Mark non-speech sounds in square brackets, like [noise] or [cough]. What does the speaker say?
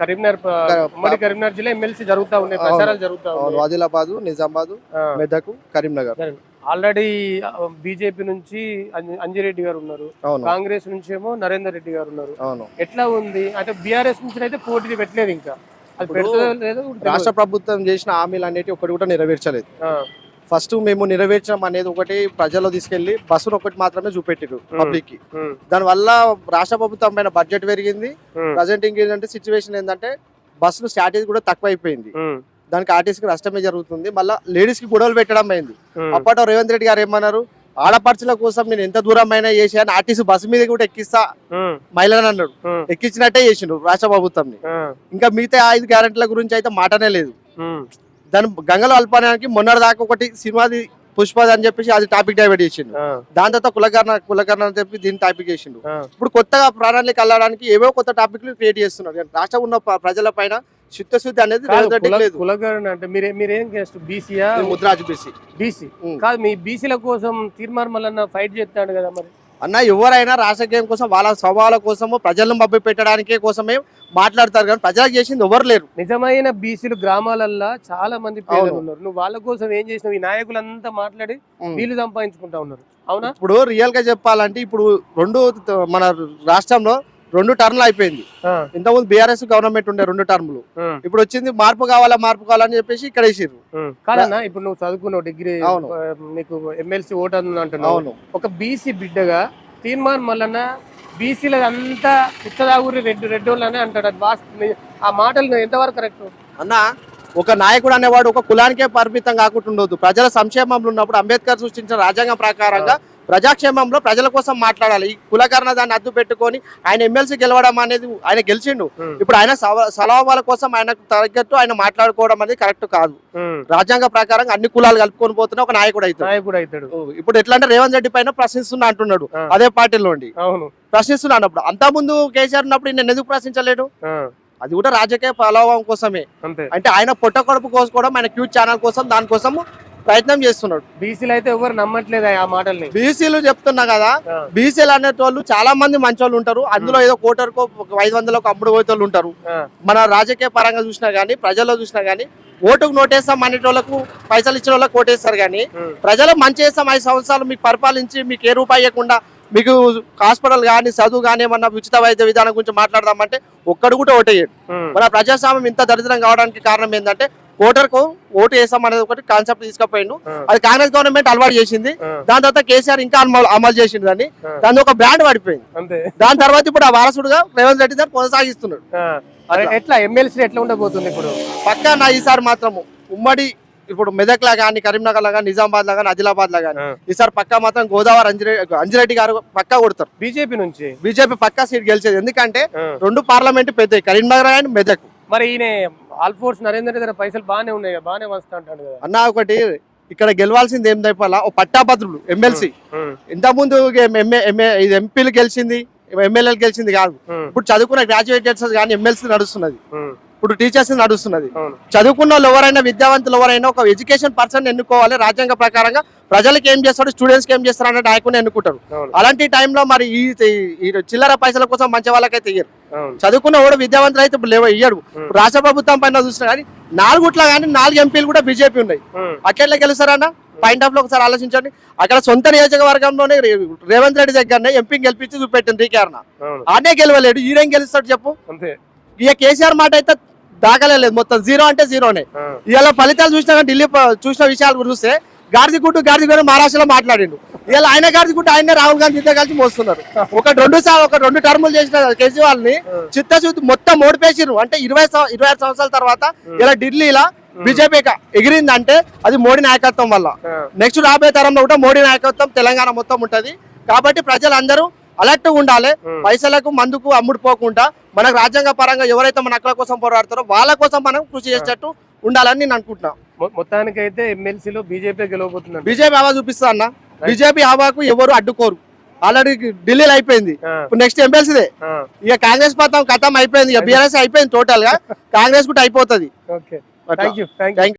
కరీంనగర్ ఉమ్మడి కరీంనగర్ జిల్లా ఎమ్మెల్సీ జరుగుతా ఉన్నాయి ప్రచారాలు జరుగుతా ఉన్నాయి. ఆదిలాబాద్ నిజామాబాద్ మెదక్ కరీంనగర్. ఆల్రెడీ బీజేపీ నుంచి అంజ- అంజిరెడ్డి గారు ఉన్నారు. కాంగ్రెస్ నుంచి ఏమో నరేందర్ రెడ్డి గారు ఉన్నారు. ఎట్లా ఉంది? అయితే బీఆర్ఎస్ నుంచి అయితే పోటీ పెట్టలేదు ఇంకా. రాష్ట్ర ప్రభుత్వం చేసిన హామీలు అనేవి ఒకటి కూడా నెరవేర్చలేదు. ఫస్ట్ మేము నెరవేర్చడం అనేది ఒకటి ప్రజల్లో తీసుకెళ్ళి బస్సును ఒకటి మాత్రమే చూపెట్టారు పబ్లిక్కి దాని వల్ల రాష్ట్ర ప్రభుత్వం పైన బడ్జెట్ పెరిగింది. ప్రజెంట్ ఏంటంటే సిచ్యువేషన్ ఏంటంటే బస్సులు స్టాటేజ్ కూడా తక్కువ అయిపోయింది దానికి ఆర్టీసీకి నష్టమే జరుగుతుంది. మళ్ళీ లేడీస్కి గొడవలు పెట్టడం అయింది. అప్పట్లో రేవంత్ రెడ్డి గారు ఏమన్నారు? ఆడపడుచుల కోసం నేను ఎంత దూరం అయినా చేసి అని ఆర్టీసీ బస్సు మీద కూడా ఎక్కిస్తా ఉమ్, మహిళలను అన్నాడు. ఎక్కించినట్టే చేసిండు రాష్ట్ర ప్రభుత్వంని. ఆ, ఇంకా మిగతా ఐదు గ్యారెంటీల గురించి అయితే మాటనే లేదు. దాని గంగలో అల్పనానికి మొన్నటి దాకా ఒకటి సినిమాది పుష్పది అని చెప్పేసి అది టాపిక్ డైవర్ట్ చేసిండు. దాని తర్వాత కులకర్ణ కులకర్ణ అని చెప్పి దీన్ని టాపిక్ చేసిండు. ఇప్పుడు కొత్తగా ప్రాణానికి వెళ్ళడానికి ఏవో కొత్త టాపిక్లు క్రియేట్ చేస్తున్నారు. రాష్ట్రం ఉన్న ప్ర- ప్రజల పైన చిత్తశుద్ధి అనేది కాదు, రేవంత్ రెడ్డికి కుల- లేదు. కులగణన అంటే మీరే మీరేం చేస్తారు బీసీయా? ముద్రాజ్ బీసీ. బీసీ. కాదు మీ బీసీల కోసం తీర్మానం మల్లన్న ఫైట్ చేస్తాడు కదా మరి? అన్న ఎవరైనా రాజకీయం కోసం వాళ్ళ స్వభావాల కోసము ప్రజలను మభ్య పెట్టడానికి కోసమే మాట్లాడతారు కానీ ప్రజలకు చేసింది ఎవరు లేరు. నిజమైన బీసీలు గ్రామాలల్లో చాలా మంది పేదలు. ఉన్నారు. నువ్వు వాళ్ళ కోసం ఏం చేసినావు? ఈ నాయకులంతా మాట్లాడి. వీళ్ళు సంపాదించుకుంటా ఉన్నారు. అవునా? ఇప్పుడు రియల్గా చెప్పాలంటే ఇప్పుడు రెండు మన రాష్ట్రంలో రెండు టర్మ్లు అయిపోయింది. ఇంతకుముందు బీఆర్ఎస్ గవర్నమెంట్ ఉండే రెండు టర్మ్లు. ఇప్పుడు వచ్చింది మార్పు కావాలా మార్పు కావాలని చెప్పేసి ఇక్కడ వేసిర్రు. ఉమ్. కాదన్నా ఇప్పుడు నువ్వు చదువుకున్నావు డిగ్రీ నీకు ఎమ్మెల్సీ ఓటు అంటున్నావు. అవును. ఒక బీసీ బిడ్డగా తీర్మానం మల్లన్న బీసీల అంతా ఉత్తదాగురి రెడ్డి రెడ్డోళ్ళనే అంటాడు. అది ఆ మాటలు ఎంతవరకు కరెక్ట్ అన్న ఒక నాయకుడు అనేవాడు ఒక కులానికే పరిమితం కాకుండా ఉండదు ప్రజల సంక్షేమంలో ఉన్నప్పుడు అంబేద్కర్ సృష్టించిన రాజ్యాంగం ప్రకారంగా ప్రజాక్షేమంలో ప్రజల కోసం మాట్లాడాలి. ఈ కులకరణ దాన్ని అద్దు పెట్టుకొని ఆయన ఎమ్మెల్సీ గెలవడం అనేది ఆయన గెలిచిండు. ఇప్పుడు ఆయన సలహాల కోసం ఆయనకు తగ్గట్టు ఆయన మాట్లాడుకోవడం అనేది కరెక్ట్ కాదు. రాజ్యాంగ ప్రకారంగా అన్ని కులాలు కలుపుకొని పోతున్న ఒక నాయకుడు అవుతాడు. ఇప్పుడు ఎట్లా అంటే రేవంత్ రెడ్డి పైన ప్రశ్నిస్తున్నా అంటున్నాడు. ఆ. అదే పార్టీలో ప్రశ్నిస్తున్నా అన్నప్పుడు. అంతా ముందు కేసీఆర్ ఉన్నప్పుడు నేను ఎందుకు ప్రశ్నించలేడు అది కూడా రాజకీయ ప్రభావం కోసమే. అంటే ఆయన పొట్ట కడుపు కోసుకోవడం ఆయన క్యూట్ ఛానల్ కోసం దానికోసం ప్రయత్నం చేస్తున్నాడు. బీసీలు అయితే ఎవరు నమ్మట్లేదు ఆ మాటల్ని. బీసీలు చెప్తున్నా కదా బీసీలు అనేటోళ్ళు చాలా మంది మంచోళ్ళు ఉంటారు. అందులో ఏదో కోటర్కో ఒక ఐదు వందలకు అమ్ముడు పోయేటోళ్ళు ఉంటారు. మన రాజకీయ పరంగా చూసినా గానీ ప్రజల్లో చూసినా గానీ ఓటుకు నోటేస్తాం అనేటోళ్ళకు పైసలు ఇచ్చిన వాళ్ళకి ఓటేస్తారు కానీ ప్రజలు మంచి చేస్తాం ఐదు సంవత్సరాలు మీకు పరిపాలించి మీకు ఏ రూపాయి ఇవ్వకుండా మీకు హాస్పిటల్ కానీ చదువు కానీ ఏమన్నా ఉచిత వైద్య విధానం గురించి మాట్లాడదామంటే ఒక్కడు కూడా ఓటేయడు మన ప్రజాస్వామ్యం ఇంత దరిద్రం కావడానికి కారణం ఏంటంటే ఓటర్కు ఓటు వేసాం అనేది ఒకటి కాన్సెప్ట్ తీసుకుపోయిండు. అది కాంగ్రెస్ గవర్నమెంట్ అలవాటు చేసింది. దాని తర్వాత కేసీఆర్ ఇంకా అమలు అమలు చేసిండు దాన్ని. దాని ఒక బ్రాండ్ పడిపోయింది దాని తర్వాత ఇప్పుడు ఆ వారసుడుగా రేవంత్ రెడ్డి గారు కొనసాగిస్తున్నాడు ఎట్లా? ఎమ్మెల్సీ ఎట్లా ఉండబోతుంది ఇప్పుడు? పక్కా నా ఈసారి మాత్రము ఉమ్మడి ఇప్పుడు మెదక్ లా కానీ కరీంనగర్ లా కానీ నిజామాబాద్ లా కానీ ఆదిలాబాద్ లా కానీ. ఈసారి పక్కా మాత్రం గోదావరి అంజిరెడ్డి అంజిరెడ్డి గారు పక్కా కొడతారు. బీజేపీ నుంచి? బీజేపీ పక్కా సీట్ గెలిచేది. ఎందుకంటే రెండు పార్లమెంట్ పెద్ద కరీంనగర్ అండ్ మెదక్. మరి ఈయన ఆల్ఫోర్స్ నరేందర్ దగ్గర పైసలు బాగానే ఉన్నాయి బాగానే వస్తా అంటాడు అన్న ఒకటి ఇక్కడ గెలవాల్సింది ఏం తెప్పాలా ఓ పట్టాభద్రులు ఎమ్మెల్సీ. ఇంత ముందు ఇది ఎంపీలు గెలిచింది ఎమ్మెల్యేలు గెలిచింది కాదు. ఇప్పుడు చదువుకున్న గ్రాడ్యుయేటర్స్ కానీ ఎమ్మెల్సీ నడుస్తున్నది. ఇప్పుడు టీచర్స్ నడుస్తున్నది. చదువుకున్న వాళ్ళు ఎవరైనా విద్యావంతులు ఎవరైనా ఒక ఎడ్యుకేషన్ పర్సన్ ఎన్నుకోవాలి రాజ్యాంగ ప్రకారంగా ప్రజలకు ఏం చేస్తాడు స్టూడెంట్స్కి ఏం చేస్తారు అనే నాయకుని ఎన్నుకుంటారు. అలాంటి టైంలో మరి ఈ ఈ చిల్లర పైసల కోసం మంచి వాళ్ళకైతే ఇయ్యరు. చదువుకున్న కూడా విద్యావంతులు అయితే ఇప్పుడు లేవు ఇయ్యడు. రాష్ట్ర ప్రభుత్వం పైన చూసినా కానీ నాలుగుట్ల కానీ నాలుగు ఎంపీలు కూడా బీజేపీ ఉన్నాయి. ఉమ్, అట్లా గెలుస్తారన్న? పాయింట్ ఆఫ్లో ఒకసారి ఆలోచించండి. అక్కడ సొంత నియోజకవర్గంలోనే రేవంత్ రెడ్డి దగ్గరనే ఎంపీ గెలిపించి చూపెట్టింది రీకేరణ ఆనే గెలవలేడు. ఈయనేం గెలుస్తాడు చెప్పు? ఇక కేసీఆర్ మాట అయితే దాఖలే లేదు మొత్తం జీరో అంటే జీరోనే. ఇవాళ ఫలితాలు చూసినా ఢిల్లీ చూసిన విషయాలు చూస్తే గాడిదిగుట్టు గాడిదిగుట్టు మహారాష్ట్రలో మాట్లాడిండు. ఇవాళ ఆయన గాడిదిగుట్టు ఆయనే రాహుల్ గాంధీ ఇద్దరు కలిసి మోస్తున్నారు. [laughs] ఒక రెండు ఒక రెండు టర్ములు చేసిన కేజ్రీవాల్ని చిత్తశుద్ధి మొత్తం ఓడిపేసిరు అంటే ఇరవై ఇరవై ఆరు సంవత్సరాల తర్వాత ఇలా ఢిల్లీలో బీజేపీ ఎగిరిందంటే అది మోడీ నాయకత్వం వల్ల. నెక్స్ట్ రాబోయే తరంలో కూడా మోడీ నాయకత్వం తెలంగాణ మొత్తం ఉంటది. కాబట్టి ప్రజలందరూ అలర్ట్ ఉండాలి. పైసలకు మందుకు అమ్ముడు పోకుండా మనకు రాజ్యాంగ పరంగా ఎవరైతే మన హక్కుల కోసం పోరాడతారో వాళ్ళ కోసం మనం కృషి చేసేటట్టు ఉండాలని నేను అనుకుంటున్నా. మొ- మొత్తానికైతే ఎమ్మెల్సీలో బీజేపీ గెలవబోతుందండి బీజేపీ హవా చూపిస్తా అన్న. బీజేపీ హవాకు ఎవరు అడ్డుకోరు. ఆల్రెడీ ఢిల్లీలో అయిపోయింది. నెక్స్ట్ ఎమ్మెల్సీదే. ఇక కాంగ్రెస్ పథం కథం అయిపోయింది. ఇక బీఆర్ఎస్ అయిపోయింది టోటల్గా కాంగ్రెస్ కూడా అయిపోతుంది. Thank you.